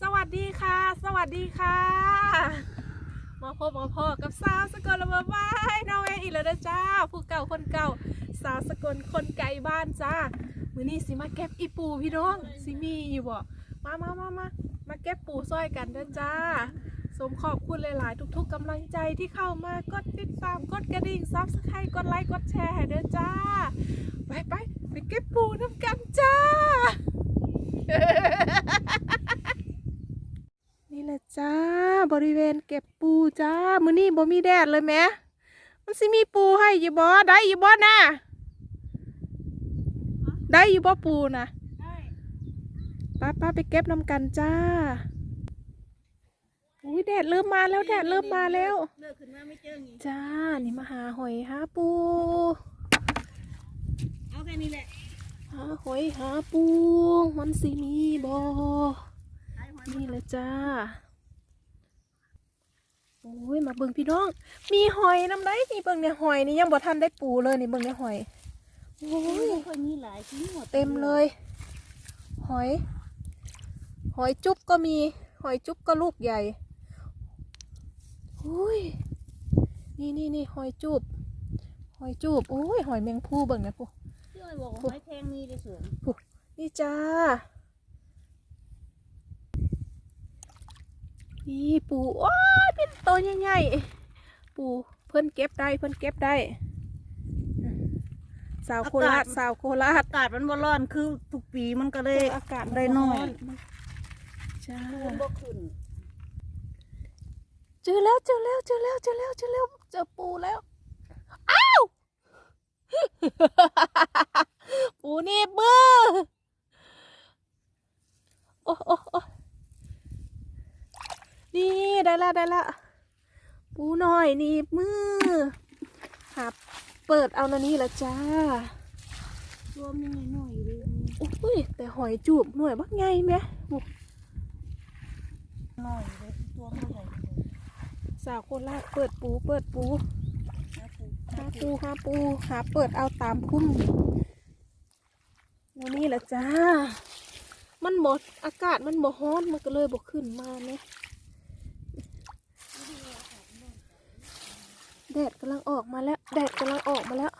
สวัสดีค่ะ สวัสดีค่ะ มาพบมาพอกับสาวสกลละมาบ้ายน้องเออีกแล้วนะจ้า ผู้เก่าคนเก่า สาวสกลคนไกลบ้านจ้า มือนี้สิมาเก็บอีปูพี่น้องสิมีอยู่บ่มามามามามาเก็บปูซอยกันเด้อจ้า สมขอบคุณหลาย ๆ ทุก ๆกำลังใจที่เข้ามากดติดตามกดกระดิ่งซับสไครต์กดไลค์กดแชร์ให้เด้อจ้า ไปไปไปเก็บปูน้ำกันจ้า นี่แหละจ้า บริเวณเก็บปูจ้า มื้อนี้บ่มีแดดเลยแหมมันสิมีปูให้อยู่บ่ได้อยู่บ่น่ะได้อยู่บ่ปูน่ะป้าป้าไปเก็บน้ำกันจ้าอุ้ยแดดเริ่มมาแล้วแดดเริ่มมาแล้วเลิกขึ้นมาไม่เจองี้จ้า นี่มาหาหอยหาปู เอาแค่นี้แหละ หาหอยหาปู มันสิมีบ่ขายหอยนี่แหละจ้า โอ้ยมาเบิ่งพี่น้อง มีหอยน้ำได้นี่เบิ่งเนี่ยหอยนี่ยังบ่ทันได้ปูเลยนี่เบิ่งเนี่ยหอยโอ้โอ้ยยค่อยมีหลายชิ้นหมดเต็มเลย หอย หอยจุ๊บก็มี หอยจุ๊บก็ลูกใหญ่โอ้ยนี่นี่นี่หอยจุ๊บหอยจุ๊บโอ้ยหอยแมงภู่เบิ่งนะปุ๊พี่อ้อยบอกว่าหอยแทงมีในสวนนี่จ้านี่ปูโอ้ยเป็นตัว ใหญ่ๆปูเพิ่นเก็บได้เพิ่นเก็บได้สาวโคราชสาวโคราชอากาศมันบ่ร้อนคือทุกปีมันก็เลยอากาศได้น้อยจ้ามันบ่ขึ้นเจอแล้วเจอแล้วเจอแล้วเจอแล้วเจอแล้วเจอปูแล้วอ้าวปูนี่เบื่อโอ้โอ้โอ้นี่ได้ละได้ละ ปูหน่อยหนี่มือหับเปิดเอานานี้ละจ้ารวมยังไงหน่อยเลยอุ้ยแต่หอยจูบหน่วยบักไงไหมหน่อยเลยตัวมันใหญ่สาวโคราชเปิดปูเปิดปูนะปูหาปูหาปูหาเปิดเอาตามพุ่มแล้วนี่แหละจ้า มันหมดอากาศมันบ่ฮ้อนมันก็เลยบ่ขึ้นมาเนี่ย แดดกำลังออกมาแล้ว แดดกำลังออกมาแล้ว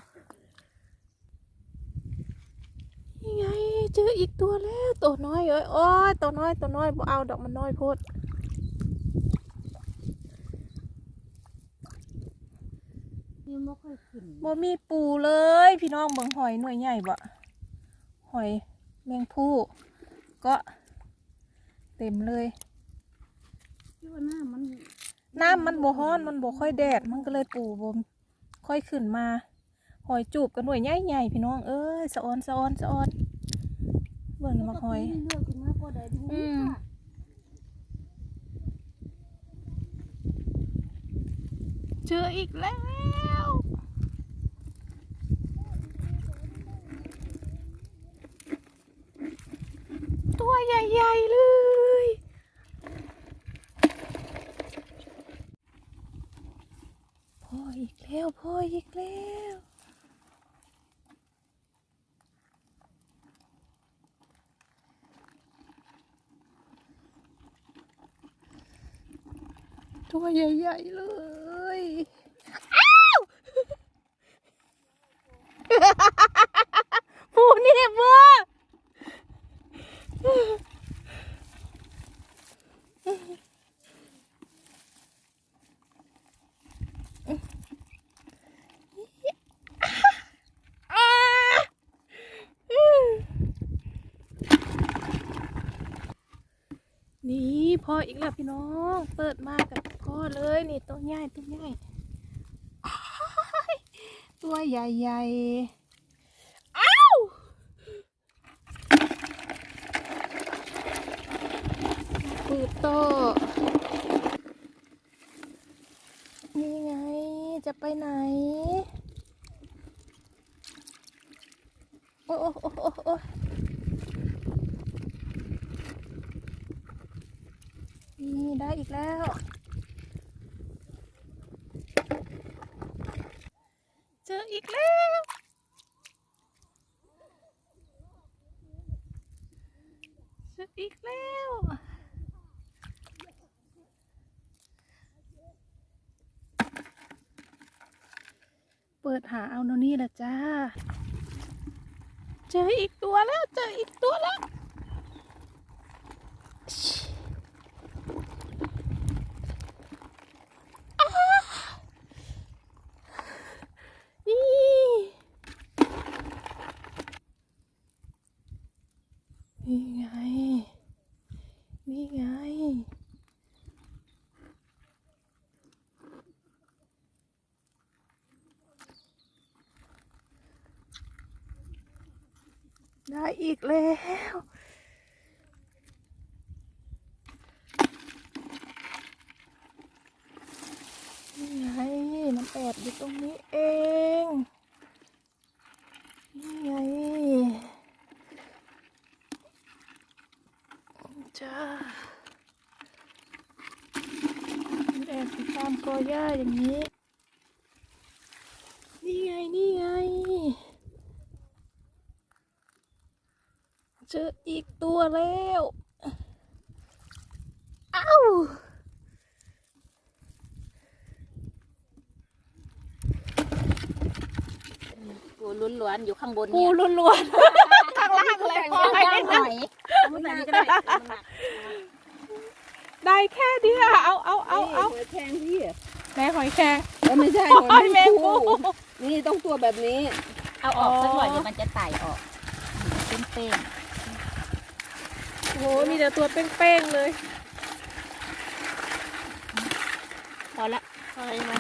นี่ไงเจออีกตัวแล้วตัวน้อยเอ้ยโอ้ยตัวน้อยตัวน้อยบ่เอาดอกมันน้อยโพดนี่ไม่ค่อยขึ้นบ่มีปูเลย พี่น้องเบิ่งหอยหน่วยใหญ่บ่หอยแมงผู้ก็เต็มเลยพี่ว่าหน้ามัน น้ำมันบ่ฮ้อนมันบ่ค่อยแดดมันก็เลยปูบ่ค่อยขึ้นมา หอยจูบกันหน่วยใหญ่ๆพี่น้องเอ้ยสะออนสะออนสะออนเบิ่งนี่มาหอยเลิกขึ้นมาพอได้ดูอืมเจออีกแล้วตัวใหญ่ๆเลย พ่ออีกแล้วพ่ออีกแล้ว ตัวใหญ่ ๆ เลย อ้าวปูนี่เบ้ออ่านี่ พ่ออีกแล้วพี่น้อง เปิดมากับพ่อเลยนี่ตัวใหญ่ตัวใหญ่ตัวใหญ่ๆอ้าวปืดโตนี่ไง จะไปไหน โอ้โอ้ แล้วอีกแล้ว เจออีกแล้ว เจออีกแล้วเปิดหาเอาโนนี่ละจ้า เจออีกตัวแล้ว เจออีกตัวแล้ว ได้อีกแล้ว นี่ไง มันแอบอยู่ตรงนี้เอง นี่ไงจ้ามันแอบอยู่ตามกอหญ้าอย่างนี้ นี่ไง นี่ไง เจออีกตัวแล้วอ้าวปูล้วนๆอยู่ข้างบนปูเนี่ยล้วนๆ ข้างล่างเลยพอไม่ไม่ได้ได้หน่อยเอามาใส่นี่ก็ได้เอามาหนักได้แค่เดียวเอาเอาเอาเอาหัวแทงพี่แม่หอยแครงเออไม่ใช่หอยแมงปูนี่ต้องตัวแบบนี้ เอาออกสักหน่อยอ๋อเดี๋ยวมันจะไต่ออกเป็นเป้งโอ้ โห มีแต่ตัวเป้งๆเลย พอละพอละ